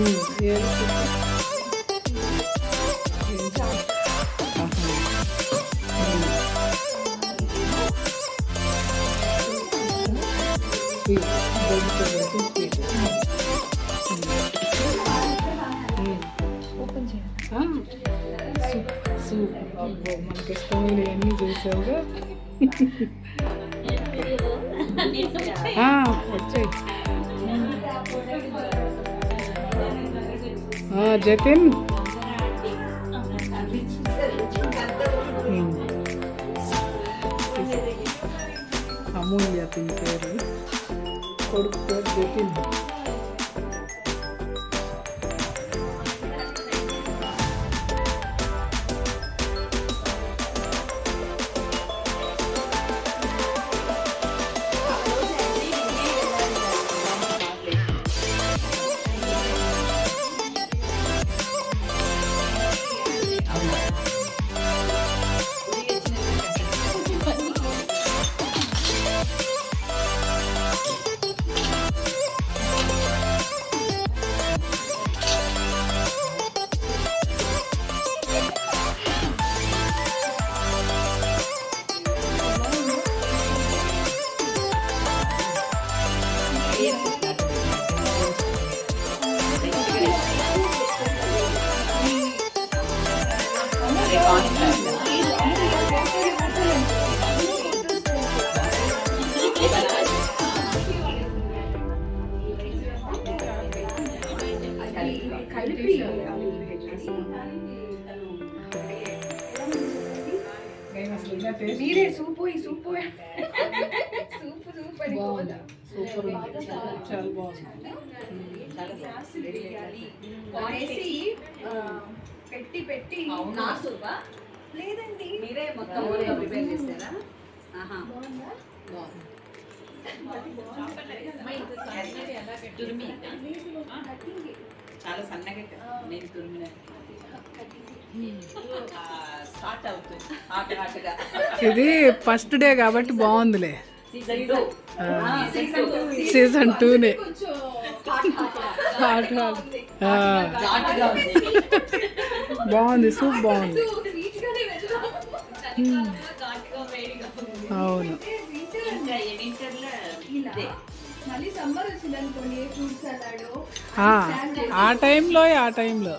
మనకి ఇష్టమైన అన్నీ చేసావుగా ఆ, వచ్చాయి ఆ, జతిన్ ఉమ్. అమూల్య అతని చాలా బాగుంది. పెట్టి పెట్టి లేదండి. మీరే మొత్తం ఓన్గా ప్రిపేర్ చేస్తారా ఆహా. బాగుంది? తురిమి చాలా సన్నగా నేను తురిమిన ఇది ఫస్ట్ డే కాబట్టి బాగుందిలే. సీజన్ సీజన్ టూనే. కొంచెం హాట్. బాగుంది సూప్ బాగుంది. అవును. ఆ, టైంలో ఆ టైంలో.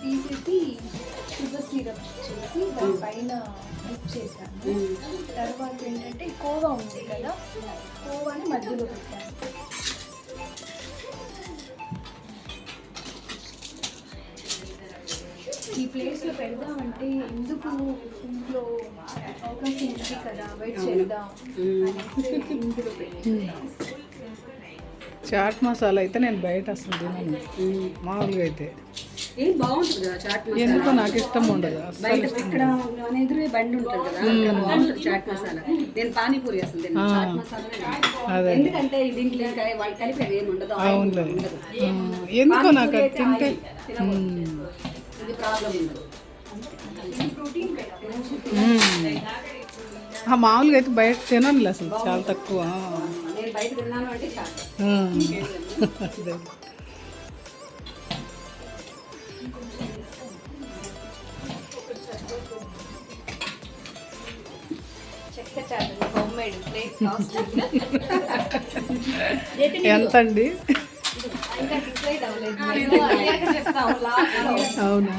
తీసేసి షుగర్ సిరప్ చేసి దాని పైన డిప్ చేశాను తర్వాత ఏంటంటే కోవా ఉంది కదా కోవాని మధ్యలో పెట్టాను. ఈ ప్లేస్లో పెడదామంటే ఎందుకు ఇంట్లో అవకాశం ఉంది కదా వెయిట్ చేద్దాం పెట్టాను. చాట్ మసాలా అయితే నేను బయట అసలు తినను. మామూలుగా అయితే. ఏం బాగుంటుంది కదా చాట్ ఎందుకో నాకు ఇష్టం ఉండదు. బయట ఇక్కడ మన ఎదురే బండి ఉంటుంది కదా అక్కడ బాగుంటుంది చాట్ మసాలా. నేను పానీపూరి అసలు తినను. చాట్ మసాలా అదే. ఎందుకంటే దీంట్లో ఇంకా వాళ్ళు ఏమి ఉండదు ఎందుకో నాకు తింటే. ఇది ప్రాబ్లం ఉండదు మామూలుగా అయితే బయట తినను అసలు చాలా తక్కువ. నేను బయట తిన్నాను అంటే ఎంత అండి అవునా?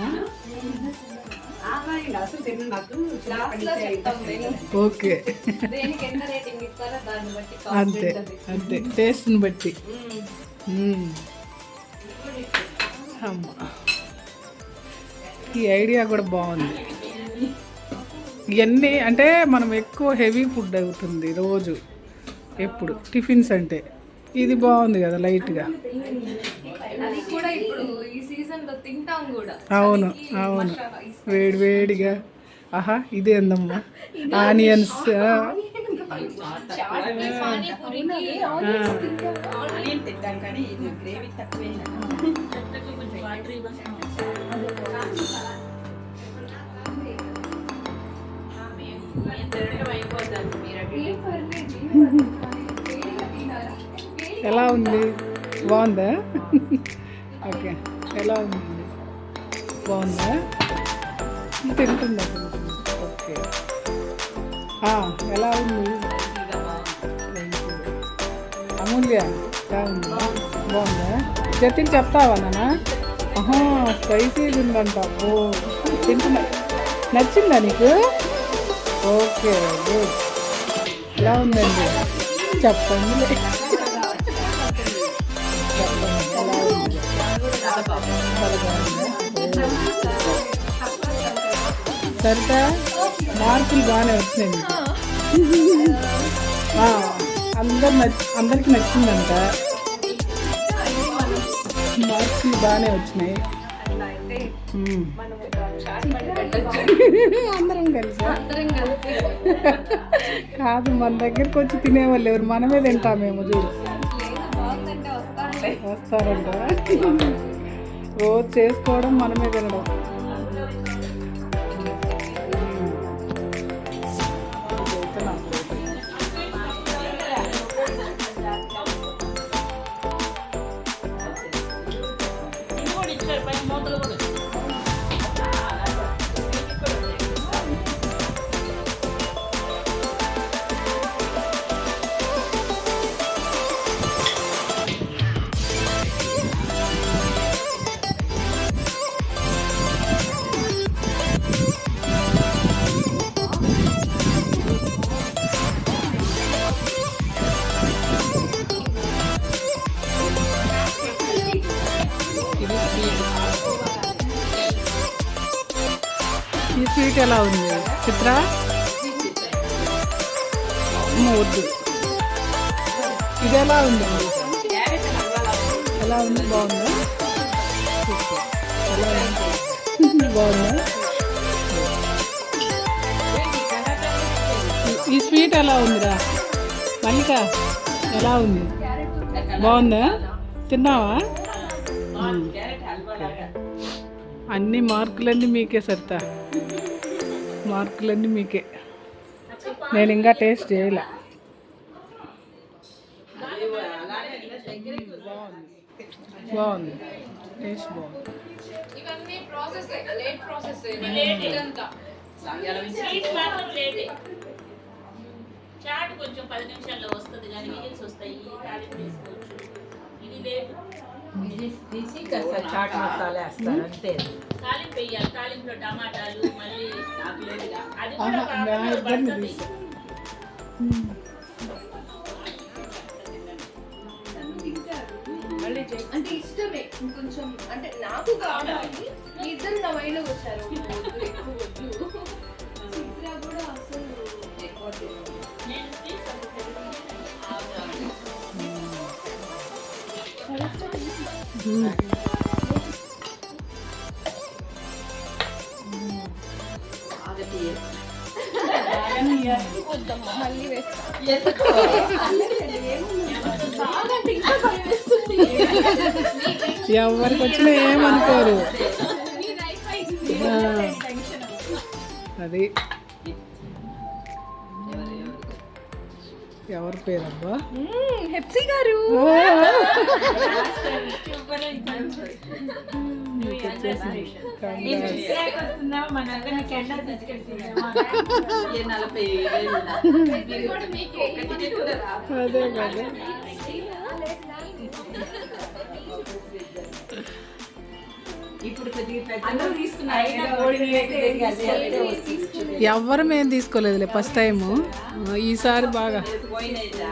ఓకే. అంతే అంతే. టేస్ట్ని బట్టి. అమ్మా. ఈ ఐడియా కూడా బాగుంది. ఇవన్నీ అంటే మనం ఎక్కువ హెవీ ఫుడ్ అవుతుంది రోజు. ఎప్పుడు? టిఫిన్స్ అంటే. ఇది బాగుంది కదా లైట్గా. అది కూడా ఇప్పుడు ఈ సీజన్లో తింటాం కూడా. అవును అవును. వేడి వేడిగా. ఆహా ఇదేందమ్మా ఆనియన్స్. ఆనియన్ తింటాం కానీ ఇది గ్రేవీ ఎలా ఉంది? బాగుందా? ఓకే. ఎలా ఉంది? బాగుందా? తింటుందా? ఓకే. ఎలా ఉంది? అమూల్య ఎలా ఉంది? బాగుందా? జతిన్ చెప్తావా నాన్న? ఆహా స్పైసీ ఉందంట. ఓ తింటున్నా. నచ్చిందా నీకు? ఓకే గుడ్ ఎలా ఉందండి చెప్పండి చెప్పండి ఎలా ఉంది చాలా బాగుందా? సరిత మార్కులు బాగానే వచ్చినాయి మీకు. ఆ, అందరు నచ్ అందరికి నచ్చిందంట మార్కులు బాగానే వచ్చినాయి అందరం కలిసి. అందరం కలిసి కాదు మన దగ్గరికి వచ్చి తినేవాళ్ళు ఎవరు? మనమే తింటామేమో చూడు. వస్తారంట. రోజు చేసుకోవడం మనమే తినడం. ఈ స్వీట్ ఎలా ఉంది? చిత్ర? వద్దు ఇది ఎలా ఉంది? ఎలా ఉంది? బాగుందా? ఎలా ఉంది? బాగుందా? ఈ- ఈ స్వీట్ ఎలా ఉందిరా? మల్లిక ఎలా ఉంది? బాగుందా? తిన్నావా? అన్ని మార్కులన్నీ మీకే సరితా. మార్కులన్నీ మీకే. నేను ఇంకా టేస్ట్ చేయలే. బాగుంది. టేస్ట్ బాగుంది. ఇవన్నీ ప్రాసెస్ లేట్ ప్రాసెస్ ఇదంతా. స్వీట్ మాత్రం లేటే చాట్ కొంచెం పది నిమిషాల్లో వస్తుంది కానీ విజిల్స్ వస్తాయి తాలింపు వేసుకోవచ్చు. ఇది తీసి కాస్త చాట్ మసాలా వేస్తారు అంతే. తాలింపు వేయాలి తాలింపులో టమాటాలు మళ్ళీ అది కూడా పడుతుంది. అంటే ఇష్టమే కొంచెం అంటే నాకు కావాలి ఇద్దరు నా మైండ్ వచ్చారు. వద్దు, ఎక్కువ వద్దు. చిత్ర కూడా అసలు ఎక్కువ మళ్ళీ ఎవరికి వచ్చినా ఏమనుకోరు. అది. ఎవరి పేరబ్బా? హెప్సీ గారు. అదే కదా. ఇప్పుడు ఎవరు మేము తీసుకోలేదులే ఫస్ట్ టైము ఈసారి బాగా పోయినైతా